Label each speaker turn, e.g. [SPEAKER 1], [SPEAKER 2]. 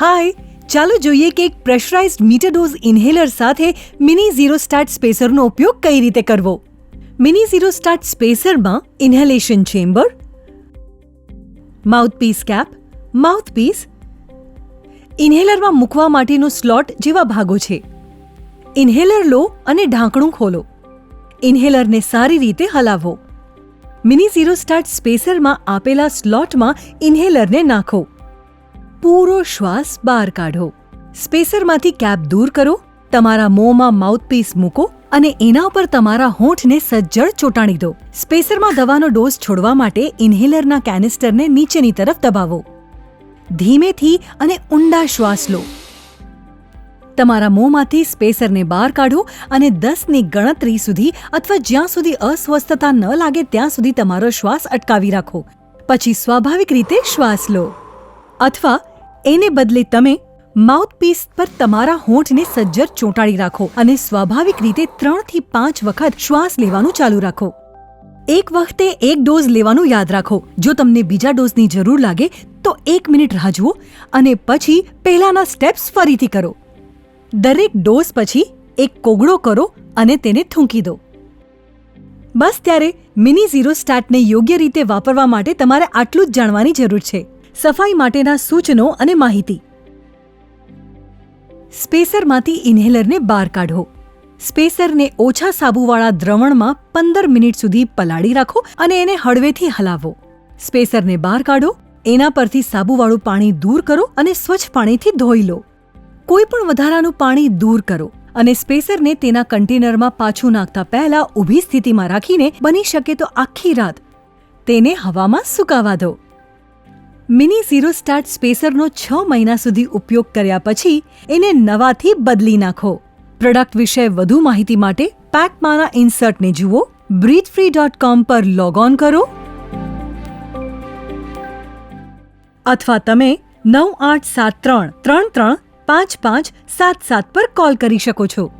[SPEAKER 1] હાય ચાલો જોઈએ કે એક પ્રેશરાઇઝ્ડ મીટર ડોઝ ઇન્હેલર સાથે મિની ઝીરો સ્ટાર્ટ સ્પેસરનો ઉપયોગ કઈ રીતે કરવો? Mini zero start સ્પેસરમાં inhalation chamber mouthpiece cap mouthpiece ઇન્હેલરમાં મૂકવા માટેનો સ્લોટ જેવા ભાગો છે. ઇન્હેલર લો અને ઢાંકણું ખોલો. ઇન્હેલરને સારી રીતે હલાવો. મિની ઝીરો સ્ટાર્ટ સ્પેસરમાં આપેલા સ્લોટમાં ઇન્હેલરને નાખો. પૂરો શ્વાસ બહાર કાઢો. સ્પેસરમાંથી કેપ દૂર કરો, તમારા મોંમાં માઉથપીસ મૂકો અને એના ઉપર તમારા હોઠને સજ્જડ ચોંટાડી દો. સ્પેસરમાં દવાનો ડોઝ છોડવા માટે ઇન્હેલરના કેનિસ્ટરને નીચેની તરફ દબાવો. ધીમેથી અને ઊંડા શ્વાસ લો. તમારા મોંમાંથી સ્પેસરને બહાર કાઢો અને દસની ગણતરી સુધી અથવા જ્યાં સુધી અસ્વસ્થતા ન લાગે ત્યાં સુધી તમારો શ્વાસ અટકાવી રાખો. પછી સ્વાભાવિક રીતે શ્વાસ લો. અથવા એને બદલે તમે માઉથપીસ પર તમારા હોઠને સજ્જર ચોંટાડી રાખો અને સ્વાભાવિક રીતે ત્રણથી પાંચ વખત શ્વાસ લેવાનું ચાલુ રાખો. એક વખતે એક ડોઝ લેવાનું યાદ રાખો. જો તમને બીજા ડોઝની જરૂર લાગે, તો એક મિનિટ રાહ જુઓ અને પછી પહેલાના સ્ટેપ્સ ફરીથી કરો. દરેક ડોઝ પછી એક કોગળો કરો અને તેને થૂંકી દો. બસ ત્યારે મિની ઝીરો સ્ટાર્ટને યોગ્ય રીતે વાપરવા માટે તમારે આટલું જ જાણવાની જરૂર છે. સફાઈ માટેના સૂચનો અને માહિતી. સ્પેસરમાંથી ઇન્હેલરને બહાર કાઢો. સ્પેસરને ઓછા સાબુવાળા દ્રવણમાં પંદર મિનિટ સુધી પલાળી રાખો અને એને હળવેથી હલાવો. સ્પેસરને બહાર કાઢો, એના પરથી સાબુવાળું પાણી દૂર કરો અને સ્વચ્છ પાણીથી ધોઈ લો. કોઈ પણ વધારાનું પાણી દૂર કરો અને સ્પેસરને તેના કન્ટેનરમાં પાછું નાખતા પહેલા ઊભી સ્થિતિમાં રાખીને બની શકે તો આખી રાત તેને હવામાં સુકાવા દો. મિની ઝીરો સ્ટાર્ટ સ્પેસરનો છ મહિના સુધી ઉપયોગ કર્યા પછી એને નવાથી બદલી નાખો. પ્રોડક્ટ વિશે વધુ માહિતી માટે પેકમાના ઇન્સર્ટને જુઓ બ્રીથ ફ્રી ડોટ કોમ પર લોગ ઓન કરો. અથવા તમે નવ આઠ સાત ત્રણ ત્રણ ત્રણ પાંચ પાંચ સાત સાત પર કોલ કરી શકો છો.